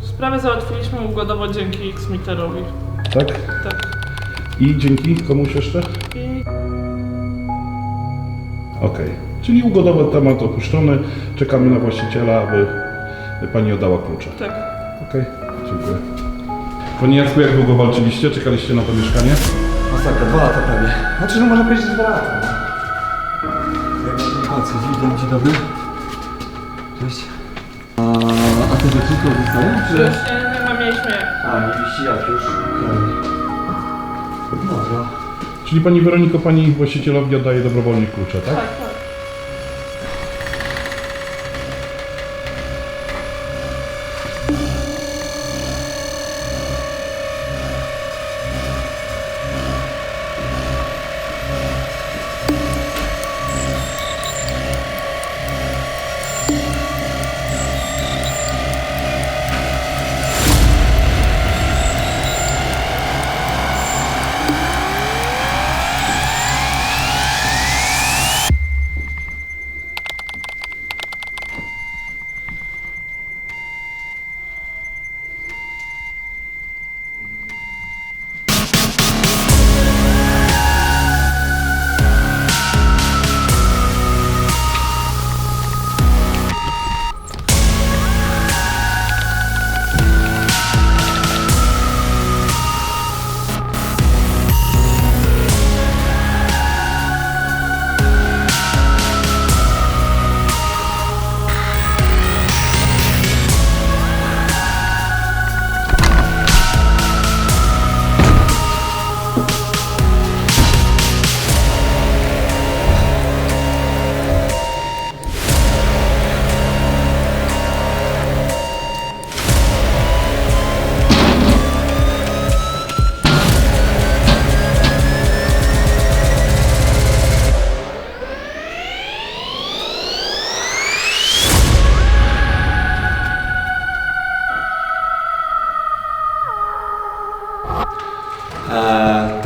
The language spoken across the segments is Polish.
Sprawę załatwiliśmy ugodowo dzięki Xmiterowi. Tak? Tak. I dzięki komuś jeszcze? I Okej. Czyli ugodowy temat opuszczony. Czekamy na właściciela, aby pani oddała klucze. tak. Okej, dziękuję. Panie Jacku, jak długo walczyliście? Czekaliście na to mieszkanie? Masakra, dwa lata prawie. Znaczy, no można powiedzieć, że dwa lata. no. Jak na witam Cię dobry. To zostają, czy... Już nie, nie ma mieliśmy jak. A, nie wisi jak już. Dobra. Czyli pani Weroniko, pani właścicielowi oddaje dobrowolnie klucze, tak? Tak, tak.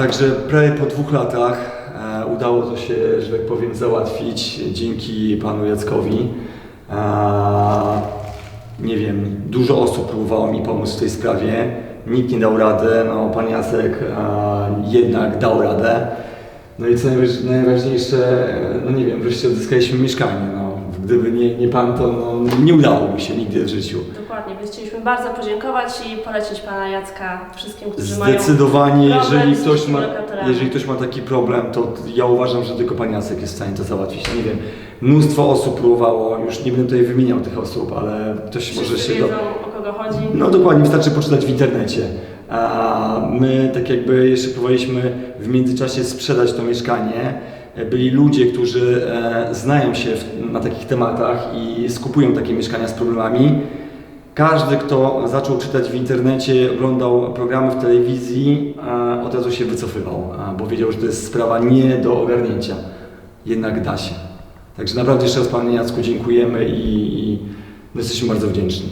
Także prawie po dwóch latach e, udało to się, że tak powiem, załatwić dzięki panu Jackowi. E, nie wiem, dużo osób próbowało mi pomóc w tej sprawie. Nikt nie dał radę, no pan Jacek e, jednak dał radę. No i co najważ- najważniejsze, e, no nie wiem, wreszcie odzyskaliśmy mieszkanie. No. Gdyby nie, nie pan, to no, nie udało mi się nigdy w życiu. Dokładnie, więc chcieliśmy bardzo podziękować i polecić pana Jacka wszystkim, którzy mają. Zdecydowanie, problem jeżeli z ktoś, ma, lokatorami. jeżeli ktoś ma taki problem, to ja uważam, że tylko pan Jacek jest w stanie to załatwić. Nie wiem, mnóstwo osób próbowało, już nie będę tutaj wymieniał tych osób, ale ktoś może Wszyscy się... Do... wiedzą o kogo chodzi. No dokładnie, wystarczy poczytać w internecie. A my tak jakby jeszcze próbowaliśmy w międzyczasie sprzedać to mieszkanie. Byli ludzie, którzy e, znają się w, na takich tematach i skupują takie mieszkania z problemami. Każdy, kto zaczął czytać w internecie, oglądał programy w telewizji, od razu się wycofywał, bo wiedział, że to jest sprawa nie do ogarnięcia. Jednak da się. Także naprawdę jeszcze raz Panie Jacku dziękujemy i, i jesteśmy bardzo wdzięczni.